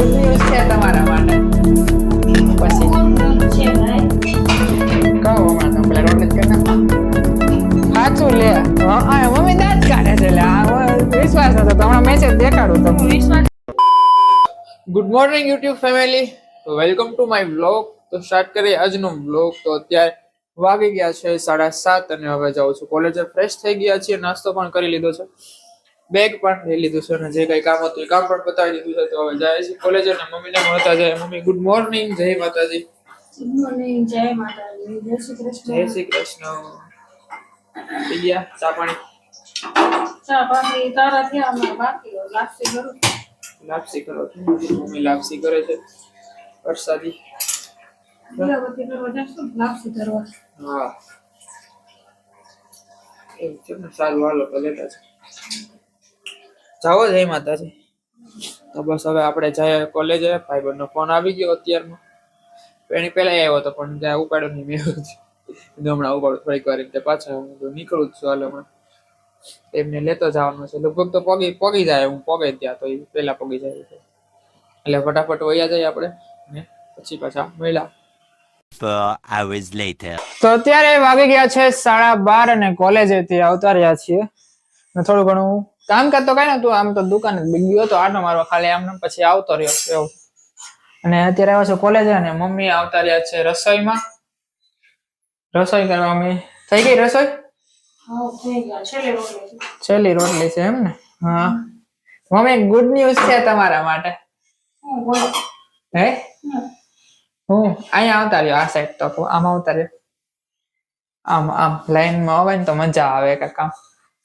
Good news છે તમારા માટે પછી કહો good morning YouTube family welcome to my vlog તો સ્ટાર્ટ કરીએ આજનો વ્લોગ તો અત્યારે વાગી ગયા છે સાડા સાત અને હવે જાઉં છું. કોલેજે ફ્રેશ થઈ ગયા છીએ. નાસ્તો પણ કરી લીધો છે. બેગ પણ લઈ લીધું છે અને જે કઈ કામ હતું એ કામ પણ બતાવી દીધું છે. તો હવે જાય છે કોલેજ અને મમ્મીને મળતા જાય. મમ્મી ગુડ મોર્નિંગ જય માતાજી. જય માતાજી. જય શ્રી કૃષ્ણ. જય શ્રી કૃષ્ણ. થઈ ગયા ચા પાણી? ચા પાણી તારા થયા અમારા બાકી લાપસી કરું. લાપસી કરો. મમ્મી લાપસી કરે છે. વરસાદી. દીવાબત્તી કરવા જશું લાપસી કરવા. હા. એવું છે સારું હાલો તો લેતા છે જાઓ જય માતાજી. તો બસ હવે આપણે જઈએ કોલેજે ભાઈબંધનો ફોન આવી ગયો અત્યારમાં. એની પહેલા આવ્યો હતો પણ જ્યાં ઉપાડ્યો નહીં મેં હમણાં ઉપાડું થોડીક વાર એટલે પાછા. હું તો નીકળું જ છું હાલ હમણાં. એમને લેતો જવાનું છે. લગભગ તો પગી પગી જાય હું પગે ત્યાં તો એ પહેલા પગી જાય એટલે ફટાફટ વયા જઈએ આપણે ને પછી પાછા મળ્યા. તો અત્યારે વાગી ગયા છે સાડા બાર અને કોલેજેથી આવતા રહ્યા છીએ. થોડું ઘણું કામ કરતો કઈ નતું આમ તો દુકાન જ ગયો હતો આટો મારવા ખાલી આમ ને પછી આવતો રહ્યો એવું. અને અત્યારે આવ્યો છે કોલેજ અને મમ્મી આવતા રહ્યા છે રસોઈમાં. રસોઈ કરવા મમ્મી થઈ ગઈ રસોઈ. છેલ્લી રોટલી છે. એમ ને? હા. મમ્મી ગુડ ન્યૂઝ છે તમારા માટે. હે હું? અહીંયા આવતા રહ્યો આ સાઈડ તો આમ આવતા રહ્યો. આમ આમ લાઈનમાં આવે ને તો મજા આવે કાકા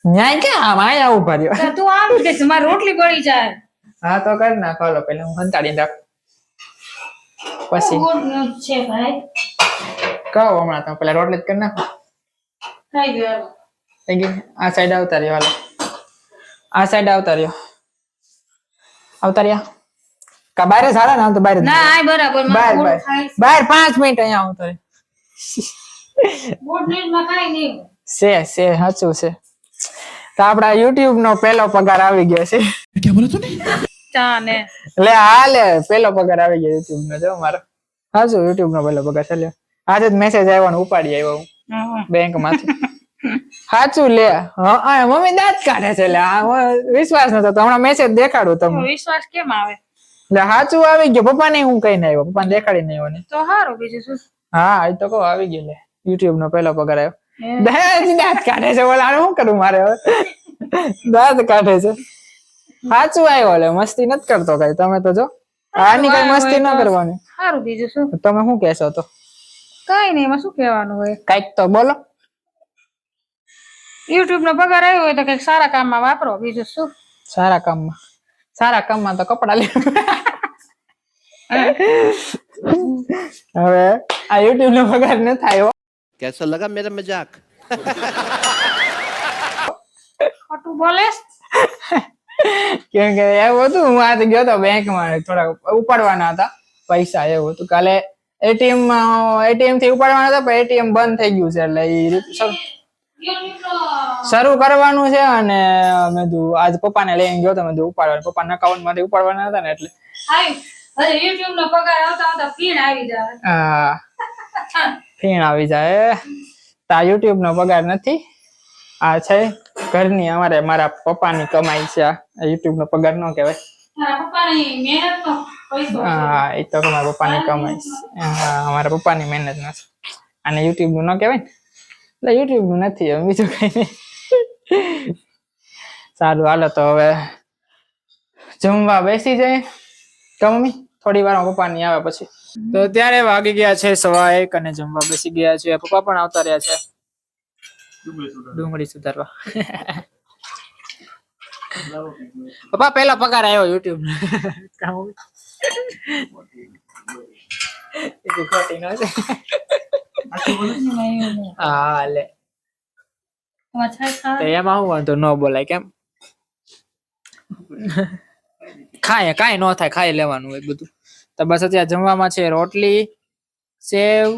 ન્યાય કે આમ આયા ઊભા રહ્યો તું આમ કે મારી રોટલી બળી જાય. હા તો કરી ના હાલો પેલા હું હંતાડી રાખ. પછી. છે ભાઈ. કહો હમણાં તમે પેલા રોટલી કરી નાખો. થઈ ગયો થઈ આ સાઈડ આવતા રહ્યો હાલો. આ સાઈડ આવતા રહ્યો. આવતા રહ્યા. કા બારે સારા ના તો બારે ના આય બરાબર બાર મારું બાર પાંચ મિનિટ અહીંયા આવતો રહ્યો. ગુડ ન્યૂઝમાં કાંઈ નહીં. છે છે સાચું છે. તો આપડા યુટ્યુબ નો પેલો પગાર આવી ગયો છે. ચા ને. લે હા લે પેલો પગાર આવી ગયો યુટ્યુબ નો જો મારો. સાચું યુટ્યુબ નો પેલો પગાર ચાલ્યો આજે જ મેસેજ આવ્યો ને ઉપાડી આવ્યો હું. બેંકમાંથી સાચું લે. હા હા, મમ્મી દાંત કાઢે છે લે. આ વિશ્વાસ નતો. તો હમણાં મેસેજ દેખાડું તમને. વિશ્વાસ કેમ આવે? લે સાચું આવી ગયો. પપ્પા ને હું કઈ આવ્યો. પપ્પા દેખાડી નહીં ને. તો સારું બીજું શું? હા એ તો કહો આવી ગયો લે. યુટ્યુબ નો પેલો પગાર આવ્યો. હે. દાંત દાંત કાઢે છે બોલા શું કરું મારે હવે? દાંત કાઢે છે. સાચું આવ્યો લે મસ્તી નથી કરતો કઈ. તમે તો જો આની કઈ મસ્તી ન કરવાની. સારું બીજું શું? તમે શું કહેશો તો? કઈ નહીં એમાં શું કહેવાનું હોય? કંઈક તો બોલો. યુટ્યુબ નો પગાર આવ્યો હોય તો કંઈક સારા કામમાં વાપરો બીજું શું? સારા કામમાં. સારા કામમાં તો કપડા લે હવે આ યુટ્યુબ નો પગાર ન થાય कैसा लगा मेरा मजाक ખોટું બોલેસ કેમ કે એવું હતું હું આજે ગયો હતો બેંકમાં થોડા ઉપાડવાના હતા પૈસા એવું હતું કાલે એટીએમ એટીએમ થી ઉપાડવાના હતા પણ એટીએમ બંધ થઈ ગયું છે એટલે ઈ શરૂ- શરૂ કરવાનું છે અને મેં કીધું આજ પપ્પાને લઈને ગયો તો મેં કીધું ઉપાડવાનું પપ્પાના અકાઉન્ટ માંથી ઉપાડવાના હતા ને એટલે આવી આ ફીણ આવી જાય. તો યુટ્યુબ નો પગાર નથી. આ છે ઘરની અમારે મારા પપ્પાની કમાઈ છે. આ યુટ્યુબ નો પગાર ન કહેવાય. હા એ તો મારા પપ્પાની કમાઈ હા અમારા પપ્પાની મહેનત છે અને યુટ્યુબનું ન કહેવાય ને? એટલે યુટ્યુબનું નથી બીજું કંઈ નહીં. સારું હાલો તો હવે જમવા બેસી જાય. તો મમ્મી? થોડી વાર પપ્પા ની આવે પછી. તો ત્યારે વાગી ગયા છે સવા એક અને જમવા બેસી ગયા છે. પપ્પા પણ આવતા રહ્યા છે. ડુંગળી સુધારવા. પપ્પા પહેલા પગાર આવ્યો યુટ્યુબ ખોટી ન છે. હા લે. તો એમાં શું વાંધો? ન બોલાય કેમ? ખાય કાંઈ ન થાય ખાઈ લેવાનું એ બધું. તો બસ અત્યારે જમવામાં છે રોટલી સેવ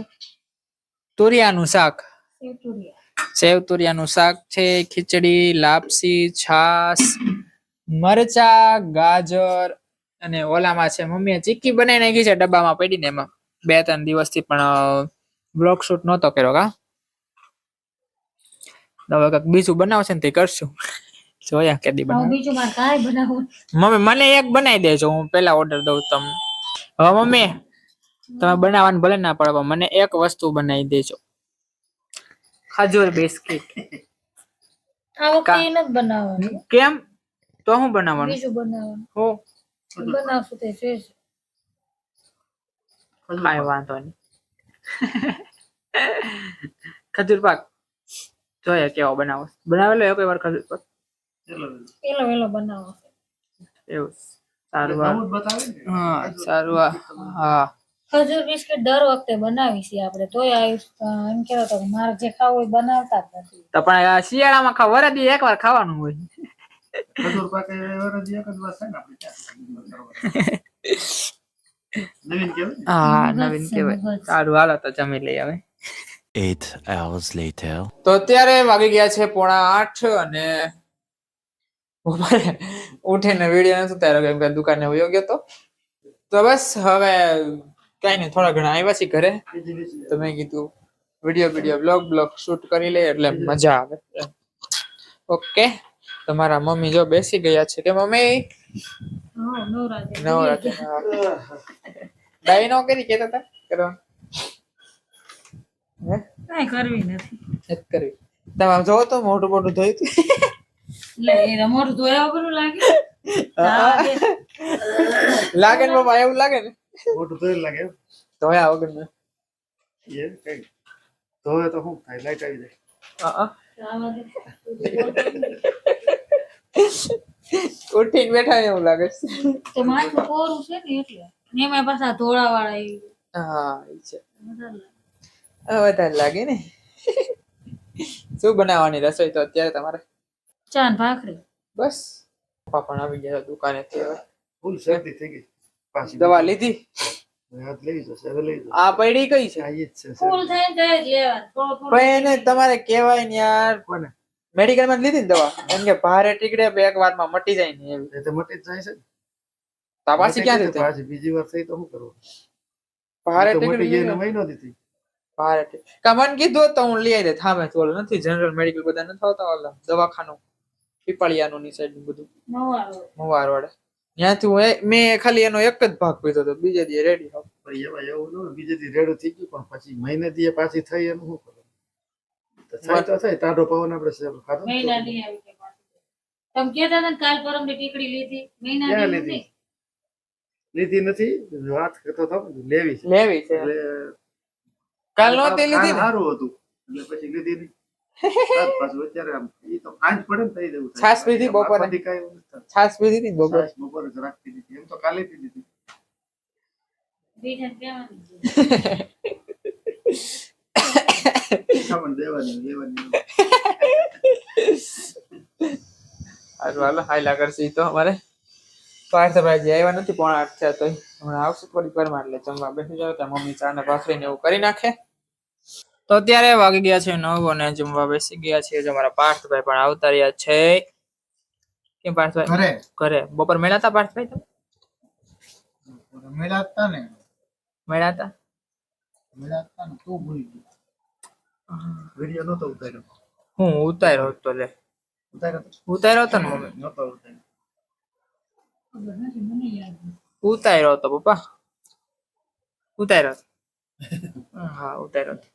તુરિયાનું શાક. સેવ તુરિયાનું શાક છે ખીચડી લાપસી છાસ મરચા ગાજર અને ઓલામાં છે મમ્મીએ ચીક્કી બનાવી નાખી છે ડબ્બામાં પડીને એમાં. બે ત્રણ દિવસથી પણ બ્લોગ શૂટ નહોતો કર્યો કા? હવે કંઈક બીજું બનાવશે ને તે કરશું. જોયા કેદી બનાવ. બીજું મારે કાંઈ બનાવવું મમ્મી મને એક બનાવી દેજો હું પેલા ઓર્ડર દઉં તમ. હવે મમ્મી તમે બનાવવાનું ભલે ના પડે મને એક વસ્તુ બનાવી દેજો. ખજૂર બિસ્કિટ. આ વખતે એ બનાવવાનું. કેમ? તો હું બનાવવાનું? બીજું બનાવવાનું. હો. બનાવશું તે છે કાંઈ વાંધો નહીં. ખજૂર પાક. જોઈએ કેવો બનાવો. બનાવેલો એક વાર ખજૂર પાક? બનાવો. એવું સારું હા. સારું હા. ખજૂર બિસ્કિટ દર વખતે બનાવી છે આપણે તોય એમ કહેતો હતો કે મારે જે ખાવું હોય બનાવતા જ નથી. તો પણ શિયાળામાં ખાવા વરદી એક વાર ખાવાનું હોય. ખજૂર પાકે વરદી એક જ વાર થાય ને આપણે નવીન કેવાય હા નવીન સારું હાલો તો જમી લઈ હવે. Eight hours later. તો અત્યારે વાગી ગયા છે પોણા આઠ અને ઉઠીને વીડિયો નથી ઉતાર્યો કેમ કે દુકાને વયો ગયો તો તો બસ હવે કઈ નહીં થોડા ઘણા આવ્યા છીએ ઘરે. બીજી બીજી તો મેં કીધું video video blog blog shoot કરી લઈએ એટલે મજા આવે. ઓકે તમારા મમ્મી જો બેસી ગયા છે કે મમ્મી? નવરાત્રી. ડાઈ નો કરી કેતા હતા? હે? કરવી નથી. કરવી. કરી તમે જોવો તો મોટું મોટું ધોયું મોઢું ધોયા વગરનું લાગે. લાગે. ને બાબા એવું લાગે ને? મોટું તો લાગે. ધોયા વગર ને. એ કઈ ધોવે તો શું થાય? લાઈટ આવી જાય. હા આવા દે. ઉઠીને બેઠા એવું લાગે છે. તો માથું કોરું છે ને એટલે. ને એમાં પાછા ધોળા વાળા હા એ છે. વધારે લાગે ને. શું બનાવવાની રસોઈ તો અત્યારે તમારે? ચા ને ભાખરી? બસ. પપ્પા પણ આવી ગયા દુકાને થી હવે. ફૂલ શરદી થઈ ગઈ. પાછી દવા લીધી? આ પડી કઈ છે? ફૂલ ને થોડું થોડું. પણ એને તમારે કહેવાય ને યાર. કોને? મેડિકલમાં લીધી ને દવા? એમ કે ભારે ટીકડે બે એક વારમાં મટી જાય ને એવી. એ તો મટી જાય છે ને. પાછી ક્યાં ગઈ તો થઈ પાછી બીજી વાર થઈ તો શું કરવું? ભારે ગઈ ટીકડી એને મહિનો દીધી. ભારે ટીકડી કા મને કીધું તો હું લઈ આવી દે થામે તો ઓલું નથી જનરલ મેડિકલ બધા નથી આવતા ઓલા દવાખાનું. પીપળિયાનું ની સાઈડ બધું મવાર વાળા. ત્યાંથી હું મેં ખાલી એનો એક જ ભાગ પીધો હતો બીજે દી રેડી એમાં એવું ન બીજે દી રેડું થઈ ગયું પણ પછી મહિને દી પાછી થઈ એનું શું કરું થાય તો થાય ટાઢો પવન આપણે સેવ ખાધો મહિના દી આવી કે પાછી. તમે કહેતા હતા કાલ પરમની ટીકડી લીધી? મહિના દી લીધી? લીધી નથી વાત કરતો તો ને, લેવી છે. લેવી છે. કાલ નહોતી લીધી સારું હતું એટલે પછી લીધી નહીં. સાત અત્યારે આમ ઈ તો આંચ પડે થઈ જવું છાશ પીધી બપોરે? છાસ પીધી હતી બપોરે? બપોરે જ રાખતી દીધી. એમ તો કાલે પી દીધી. બીજાને કહેવાનું જ. ખાવાનું દેવાની લેવાની સારું હાલો હાયલા કરશે ઈ તો અમારે. પાર્થભાઈ જે આવ્યા નથી પોણા આઠ થયા તો હમણાં આવશે થોડીક વારમાં એટલે જમવા બેસી જાવ ત્યાં મમ્મી ચા ને ભાખરી ને એવું કરી નાખે. તો અત્યારે વાગી ગયા છે નવ અને જમવા બેસી ગયા છે જો અમારા પાર્થભાઈ પણ આવતા રહ્યા છે. કેમ પાર્થભાઈ? ઘરે. ઘરે. બપોર મળ્યા હતા પાર્થભાઈ તમે? મેળાતા ને. મળ્યા હતા? મેળાતા ને તો ભૂલી ગયો. વિડિયો નતો ઉતાર્યો. હું ઉતાર્યો હતો લે. ઉતાર્યો તો? ઉતાર્યો હતો ને મમ્મી? નતો ઉતાર્યો. ઉતાર્યો હતો પપ્પા. ઉતાર્યો હા ઉતાર્યો હતો.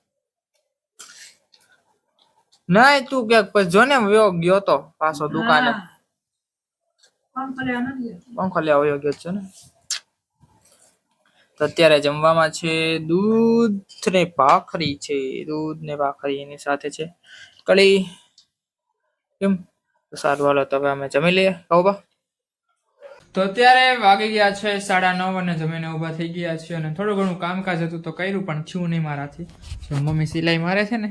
નહીં તું ક્યાંક પછી જો ને વયો ગયો તો પાછો દુકાને. પંખો લેવા વયો ગયો છે ને. તો અત્યારે જમવામાં છે દૂધ ને ભાખરી છે. દૂધ ને ભાખરી એની સાથે છે. કળી કેમ? સારું હાલો તો હવે અમે જમી લઈએ. કહું બા. તો અત્યારે વાગી ગયા છે સાડા નવ અને જમીને ઊભા થઈ ગયા છે અને થોડું ઘણું કામકાજ હતું તો કર્યું પણ થયું નહીં મારાથી. મમ્મી સિલાઈ મારે છે ને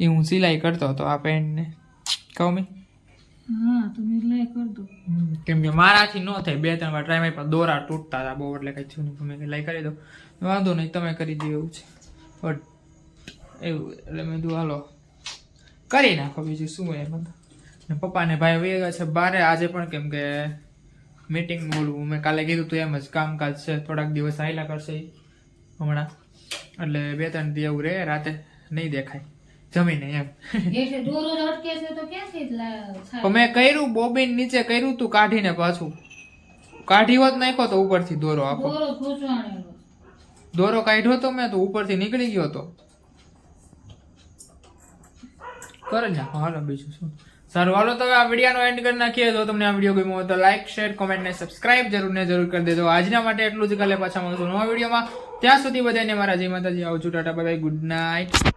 એ હું સિલાઈ કરતો હતો આ પેન્ટને કહું મેં. હા તમે કેમ કે મારાથી ન થાય. બે ત્રણ વાર ટ્રાય મારી પણ દોરા તૂટતા હતા બહુ એટલે કંઈ થયું નહીં. તમે સિલાઈ કરી દો. વાંધો નહીં તમે કરી દો એવું છે. બટ એવું એટલે મેં કીધું હાલો કરી નાખો બીજું શું એમાં ને પપ્પાને ભાઈ વહી છે બારે આજે પણ કેમ કે મીટિંગ બોલવું. મેં કાલે કીધું તું એમ જ કામકાજ છે થોડાક દિવસ આયલા કરશે હમણાં. એટલે બે ત્રણ દી એવું રહે રાતે નહીં દેખાય. જમીને એમ. મેં કર્યું બોબીન નીચે કર્યું તું કાઢીને પાછું. કાઢી હોત નાખ્યો તો ઉપરથી દોરો આખો. દોરો કાઢ્યો તો મેં તો ઉપરથી નીકળી ગયો તો. કરે ને હાલો બીજું શું? સારું હાલો તો આ વિડીયોનો એન્ડ કરી નાખીએ. જો તમને આ વીડિયો ગમ્યો હોય તો લાઈક શેર કોમેન્ટ ને સબસ્ક્રાઇબ જરૂર ને જરૂર કરી દેજો. આજના માટે એટલું જ. કાલે પાછા મળશું નવા વિડીયોમાં. ત્યાં સુધી બધાને મારા જય માતાજી. આવજો ટાટા બાય ગુડ નાઇટ